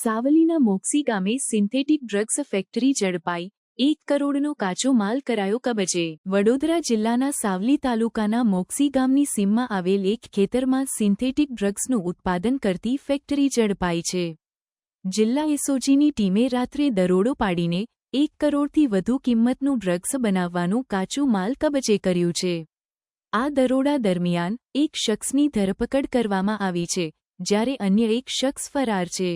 સાવલીના મોક્સી ગામે synthetic drugs factory ઝડપાઈ. એક કરોડનો કાચો માલ કરાયો કબજે. વડોદરા જિલ્લાના સાવલી તાલુકાના મોક્સી ગામની સીમમાં આવેલ એક ખેતરમાં સિન્થેટિક ડ્રગ્સનું ઉત્પાદન કરતી ફેક્ટરી ઝડપાઈ છે. જિલ્લા એસઓજીની ટીમે રાત્રે દરોડો પાડીને એક કરોડથી વધુ કિંમતનું ડ્રગ્સ બનાવવાનું કાચું માલ કબજે કર્યું છે. આ દરોડા દરમિયાન એક શખ્સની ધરપકડ કરવામાં આવી છે, જ્યારે અન્ય એક શખ્સ ફરાર છે.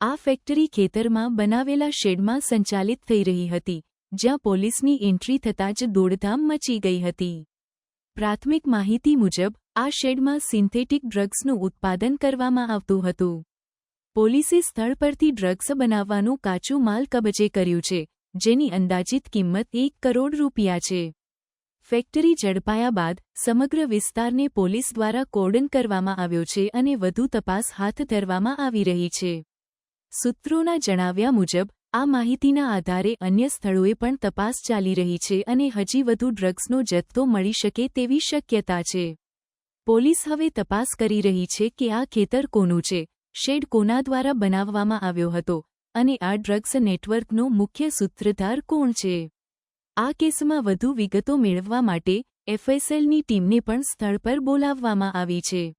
આ ફેક્ટરી ખેતરમાં બનાવેલા શેડમાં સંચાલિત થઈ રહી હતી, જ્યાં પોલીસની એન્ટ્રી થતાં જ દોડધામ મચી ગઈ હતી. પ્રાથમિક માહિતી મુજબ, આ શેડમાં સિન્થેટિક ડ્રગ્સનું ઉત્પાદન કરવામાં આવતું હતું. પોલીસે સ્થળ પરથી ડ્રગ્સ બનાવવાનું કાચું માલ કબજે કર્યું છે, જેની અંદાજિત કિંમત એક કરોડ રૂપિયા છે. ફેક્ટરી ઝડપાયા બાદ, સમગ્ર વિસ્તારને પોલીસ દ્વારા કોર્ડન કરવામાં આવ્યો છે અને વધુ તપાસ હાથ ધરવામાં આવી રહી છે. સૂત્રોના જણાવ્યા મુજબ, આ માહિતીના આધારે અન્ય સ્થળોએ પણ તપાસ ચાલી રહી છે અને હજી વધુ ડ્રગ્સનો જથ્થો મળી શકે તેવી શક્યતા છે. પોલીસ હવે તપાસ કરી રહી છે કે આ ખેતર કોનું છે. શેડ કોના દ્વારા બનાવવામાં આવ્યો હતો અને આ ડ્રગ્સ નેટવર્કનો મુખ્ય સૂત્રધાર કોણ છે? આ કેસમાં વધુ વિગતો મેળવવા માટે એફએસએલની ટીમને પણ સ્થળ પર બોલાવવામાં આવી છે.